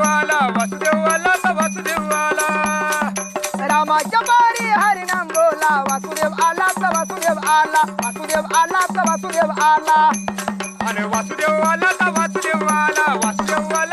आला वासुदेव आला वासुदेव आला रामाच्या मारी हरिनाम बोला वासुदेव आला तर वासुदेव आला वासुदेव आला तर वासुदेव आला. आणि वासुदेव आला वासुदेव आला वासुदेव आला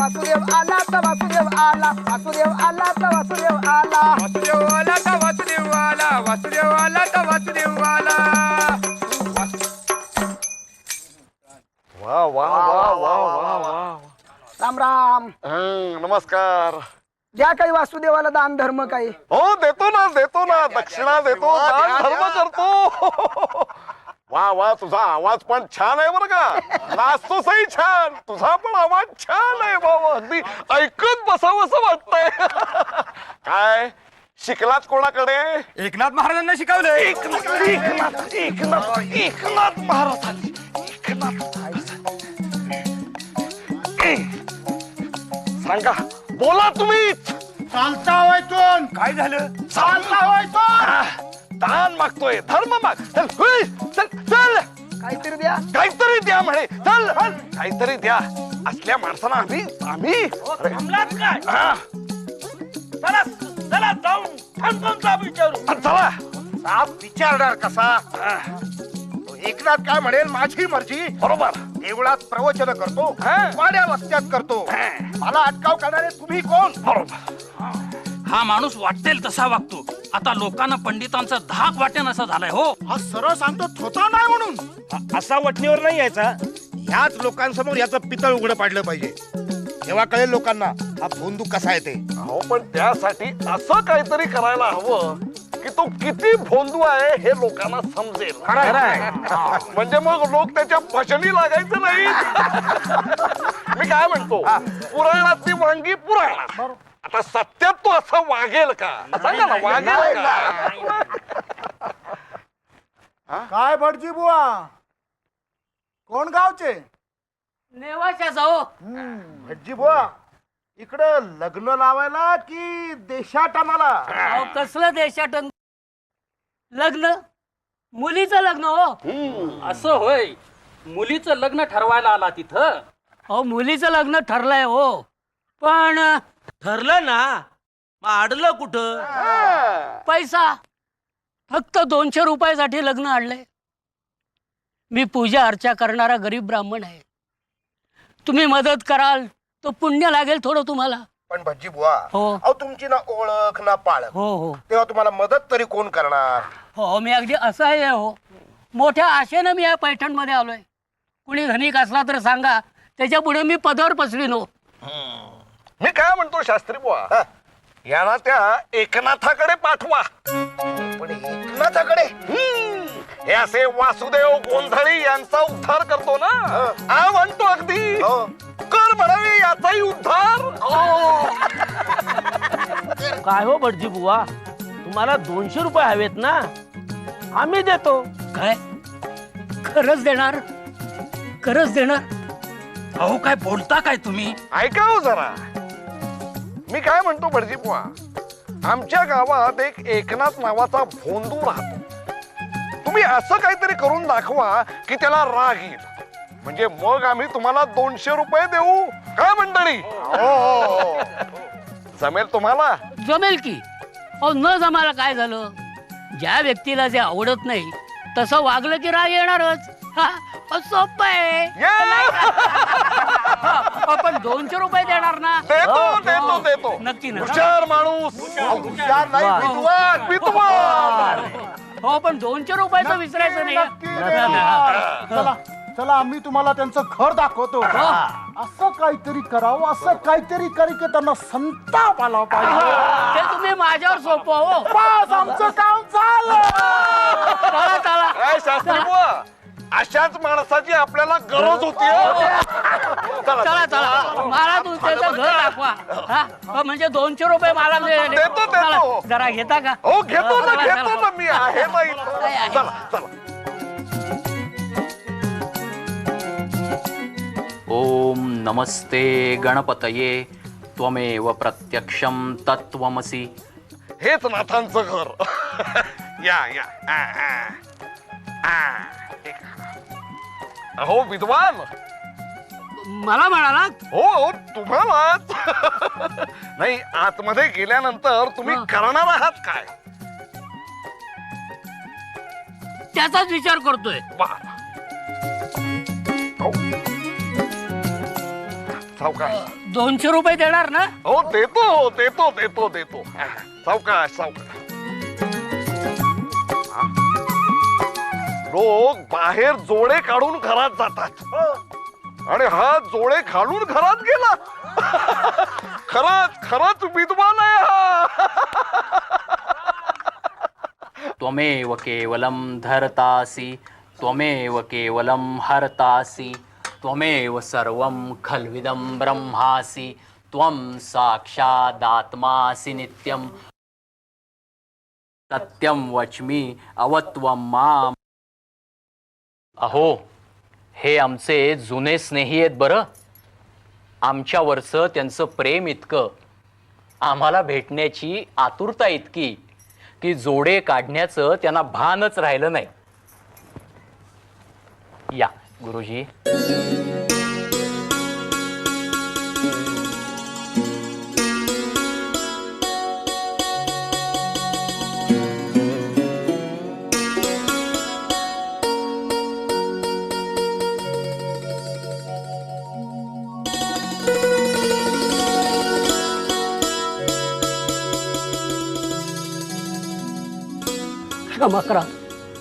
वासुदेव आला तर वासुदेव आला. वासुदेव आला तर वासुदेव आला. वासुदेव आला तर वासुदेव आला. वासुदेव आला तर वासुदेव आला. वा वा वा वा वा वा राम राम. हं, नमस्कार. द्या काही वासुदेवाला दान धर्म काही. हो देतो ना देतो ना. दक्षिणा देतो दान धर्म करतो. वा वा तुझा आवाज पण छान आहे बरं का. नाचतोसही छान. तुझा पण आवाज छान आहे बाबा. अगदी ऐकत बसावंसं वाटतंय. काय? शिकलात कोणाकडे? एकनाथ महाराजांना शिकवले एकनाथ एकनाथ एकनाथ एकनाथ महाराजांनी. एकनाथ महाराजांनी. ए, सांगा बोला तुम्हीच. चालता वयतून काय झालं? चालता वयतून हा, दान मागतोय. धर्म माग. चल हुई, चल चल. काहीतरी द्या. काहीतरी द्या म्हणे. चल चल, काहीतरी द्या. असल्या माणसाला आम्ही आम्ही. अरे, हा, चला चला जाऊन थांबून जा विचारू चला. साप विचारणार कसा? एकनाथ काय म्हणेल? माझी मर्जी. बरोबर. देवळात प्रवचन करतो. हा. वाड्या वस्त्यात करतो. हा. मला अटकाव करणारे तुम्ही कोण? बरोबर. हा माणूस वाटेल तसा वागतो. आता लोकांना पंडितांचा धाक वाटेन असा झालाय हो. हा सरळ सांगतो थोता नाही म्हणून. असा वटणीवर नाही यायचा. ह्याच लोकांसमोर याचं पितळ उघडं पाडलं पाहिजे. तेव्हा कळेल लोकांना हा भोंदू कसा आहे ते. अहो पण त्यासाठी असं काहीतरी करायला हवं की तो किती भोंदू आहे हे लोकांना समजेल. हा, म्हणजे मग लोक त्याच्या भजनी लागायचं नाही. मी काय म्हणतो? पुराणातली वांगी पुराणात. आता सत्यात तो असं वागेल का? सांगा ना वागेल का? काय भटजी बुवा? कोण गावचे? नेवाच्या जाओ भटजी बुवा इकडं लग्न लावायला की आम्हाला अहो कसलं देशाटन? लग्न? मुलीचं लग्न हो. असं होय. मुलीचं लग्न ठरवायला आला तिथं. अहो मुलीचं लग्न ठरलंय हो. पण ठरलं ना मग अडलं कुठं? पैसा. फक्त दोनशे रुपयासाठी लग्न आणलंय. मी पूजा अर्चा करणारा गरीब ब्राह्मण आहे. तुम्ही मदत कराल तो पुण्य लागेल थोडं तुम्हाला. पण भटजी बुवा हो. अहो तुमची ना ओळख ना पाळख. हो हो. तेव्हा तुम्हाला मदत तरी कोण करणार? हो मी अगदी असं आहे हो. मोठ्या आशेनं मी या पैठणमध्ये आलोय. कुणी धनिक असला तर सांगा त्याच्या पुढे मी पदावर पसरीन हो. मी काय म्हणतो शास्त्री बुवा? यांना त्या एकनाथाकडे पाठवा. पण एकनाथाकडे? हम्म, हे असे वासुदेव गोंधळी यांचा उद्धार करतो ना? हा. म्हणतो अगदी. हो. कर म्हणावे याचाही उद्धार. काय हो भटजी बुवा? तुम्हाला दोनशे रुपये हवेत ना? आम्ही देतो. काय? खरंच देणार? खरंच देणार? अहो काय बोलता काय तुम्ही? ऐका हो जरा. मी काय म्हणतो भटजी बुवा? आमच्या गावात एक एकनाथ नावाचा भोंदू राहतो. तुम्ही असं काहीतरी करून दाखवा की त्याला राग येईल. म्हणजे मग आम्ही तुम्हाला दोनशे रुपये देऊ. काय मंडळी? हो, जमेल तुम्हाला? जमेल की. अहो न जमायला काय झालं? ज्या व्यक्तीला जे आवडत नाही तसं वागलं की राग येणारच. हा सोपं आहे! आपण दोनशे रुपये देणार ना? देतो देतो देतो. नक्की ना. हुशार माणूस. हुशार नाही वा. विद्वान विद्वान. हो पण दोनशे रुपयाचं विसरायचं नाही. नक्की हा. देणार. चला. चला आम्ही तुम्हाला त्यांचं घर दाखवतो. असं काहीतरी करावं असं काहीतरी करी की त्यांना संताप आला पाहिजे. ते तुम्ही माझ्यावर सोपं हो. बस आमचं काम झालं चला चला. काय शास्त्री बुवा अशाच माणसाची आपल्याला गरज होती हं. चला, चला चला मला तू त्याचं घर दाखवा हा हो, म्हणजे दोनशे रुपये मला मिळाले. देतो, देतो. चला, जरा घेता का हो घेतो ना चला, घेतो. ना मी आहे ना इथं. आहे, आहे. चला चला ओम नमस्ते गणपतये त्वमेव प्रत्यक्षं तत्त्वमसि हेच नाथांचं घर या या आ, आ. आ. हे? अहो विद्वान! मला म्हणाला? हो हो तुम्हालाच नाही आतमध्ये गेल्यानंतर तुम्ही हं. करणार आहात काय? त्याचाच विचार करतोय. वा. हो. सावकाश. दोनशे रुपये देणार ना? हो देतो हो देतो देतो देतो. सावकाश सावकाश. लोक बाहेर जोडे काढून घरात जातात. आणि हा जोडे खालून घरात गेला. खरंच खरंच विद्वान आहे हा. त्वमेव केवलम धरतासी त्वमेव केवलम हरतासी त्वमेव सर्वं खल्विदं ब्रह्मासि त्वं साक्षादात्मासि नित्यं। सत्यं वच्मि अवत्वं माम अहो हे आमचे जुने स्नेही आहेत बरं. आमच्यावरचं त्यांचं प्रेम इतकं. आम्हाला भेटण्याची आतुरता इतकी की जोडे काढण्याचं त्यांना भानच राहिलं नाही. या गुरुजी. क्षमा करा.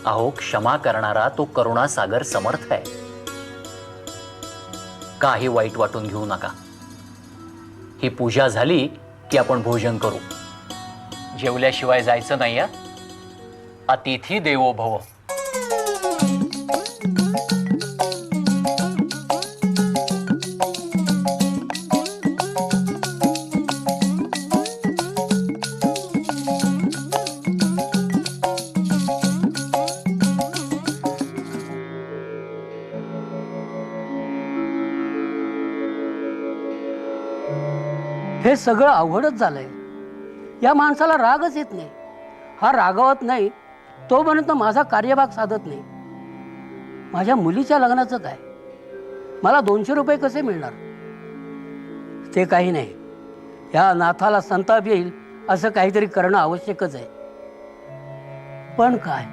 अहो क्षमा करणारा तो करुणासागर समर्थ आहे. काही वाईट वाटून घेऊ नका. ही पूजा झाली की आपण भोजन करू. जेवल्याशिवाय जायचं नाही अतिथी देवो भव. सगळं अवघडच झालंय. या माणसाला रागच येत नाही. हा रागावत नाही तोपर्यंत माझा कार्यभाग साधत नाही. माझ्या मुलीच्या लग्नाचं काय मला दोनशे रुपये कसे मिळणार? ते काही नाही. या नाथाला संताप येईल असं काहीतरी करणं आवश्यकच आहे. पण काय?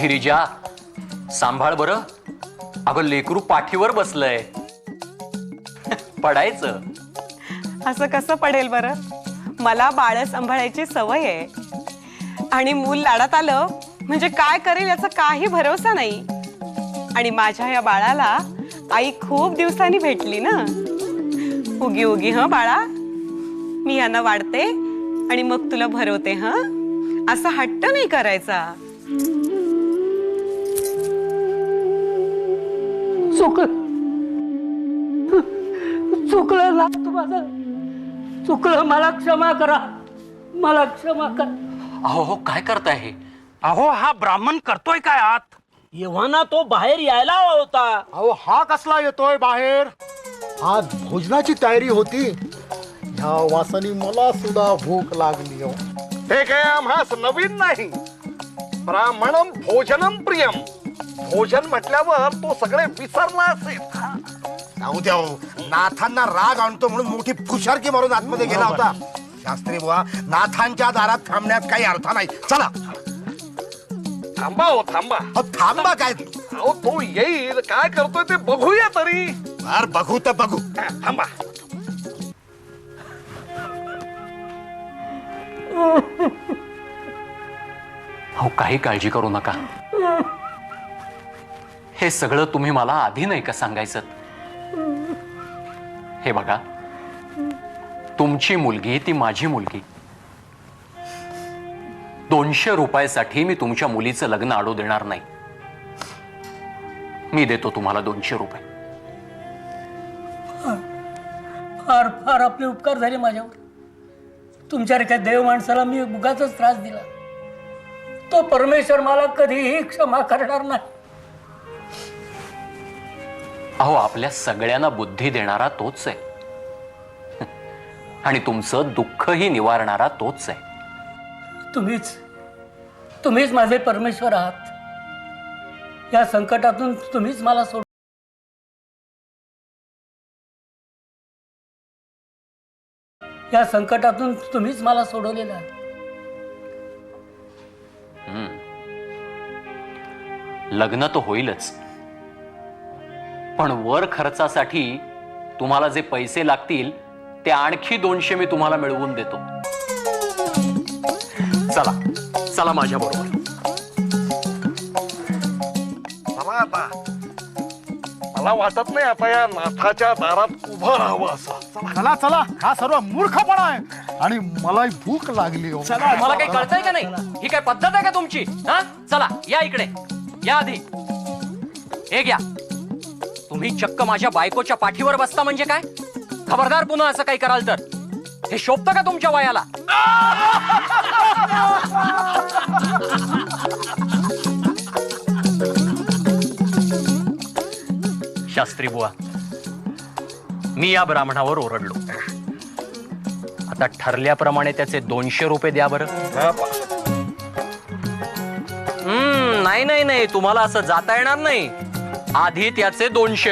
गिरिजा सांभाळ बरं. अगं लेकरू पाठीवर बसलंय. पडायचं. असं कसं पडेल बरं? मला बाळ सांभाळायची सवय आहे. आणि मूल लाडात आलं म्हणजे काय करेल याचा काही भरोसा नाही. आणि माझ्या या बाळाला आई खूप दिवसांनी भेटली ना. उगी उगी ह बाळा? मी यांना वाढते आणि मग तुला भरवते ह? असा हट्ट नाही करायचा. चुकलं. चुकलं ना माझं. चुकलं मला क्षमा करा. मला क्षमा करा. अहो हो काय करताय हे? अहो हा ब्राह्मण करतोय काय आत? एव्हाना तो बाहेर यायला हवा होता. अहो हा कसला येतोय बाहेर? हा भोजनाची तयारी होती. ह्या वासानी मला सुद्धा भूक लागली हो. हे काय आम्हास नवीन नाही. ब्राह्मणम भोजनम प्रियम. भोजन म्हटल्यावर तो सगळे विसरला असेल. जाऊ द्या हो. नाथांना राग आणतो म्हणून मोठी फुशारकी मारून आतमध्ये गेला होता. शास्त्री बुवा नाथांच्या दारात थांबण्यात काही अर्थ नाही. चला. थांबा हो थांबा. अहो, थांबा काय? अहो तो येईल. काय करतोय ते बघूया तरी. बर बघू तर बघू. हा, थांबा. अहो काही काळजी करू नका. हे सगळं तुम्ही मला आधी नाही का सांगायचं? हे बघा. तुमची मुलगी ती माझी मुलगी. दोनशे रुपयासाठी मी तुमच्या मुलीचं लग्न आडू देणार नाही. मी देतो तुम्हाला दोनशे रुपये. फार फार आपले उपकार झाले माझ्यावर. तुमच्या रे देव माणसाला मी उगाच त्रास दिला. तो परमेश्वर मला कधीही क्षमा करणार नाही. अहो आपल्या सगळ्यांना बुद्धी देणारा तोच आहे. आणि तुमचं दुःखही निवारणारा तोच आहे. तुम्हीच तुम्हीच माझे परमेश्वर आहात. या संकटातून तुम्हीच मला सोड या संकटातून तुम्हीच मला सोडवलेलं आहे. लग्न तर होईलच. पण वर खर्चासाठी तुम्हाला जे पैसे लागतील ते आणखी दोनशे मी तुम्हाला मिळवून देतो. चला चला माझ्या बरोबर. चला आता. मला वाटत नाही आता या नाथाच्या दारात उभं राहावं असं. चला. चला चला. हा सर्व मूर्खपणा आहे. आणि मलाही भूक लागली हो. मला काही कळतंय का नाही? ही काय पद्धत आहे का तुमची? हा? चला या इकडे. या आधी. हे घ्या. तुम्ही चक्क माझ्या बायकोच्या पाठीवर बसता म्हणजे काय? खबरदार पुन्हा असं काही कराल तर? हे शोभतं का तुमच्या वयाला? शास्त्री बुवा मी या ब्राह्मणावर ओरडलो. आता ठरल्याप्रमाणे त्याचे दोनशे रुपये द्या बरं. हम्म नाही नाही नाही तुम्हाला असं जाता येणार नाही. आधी त्याचे दोनशे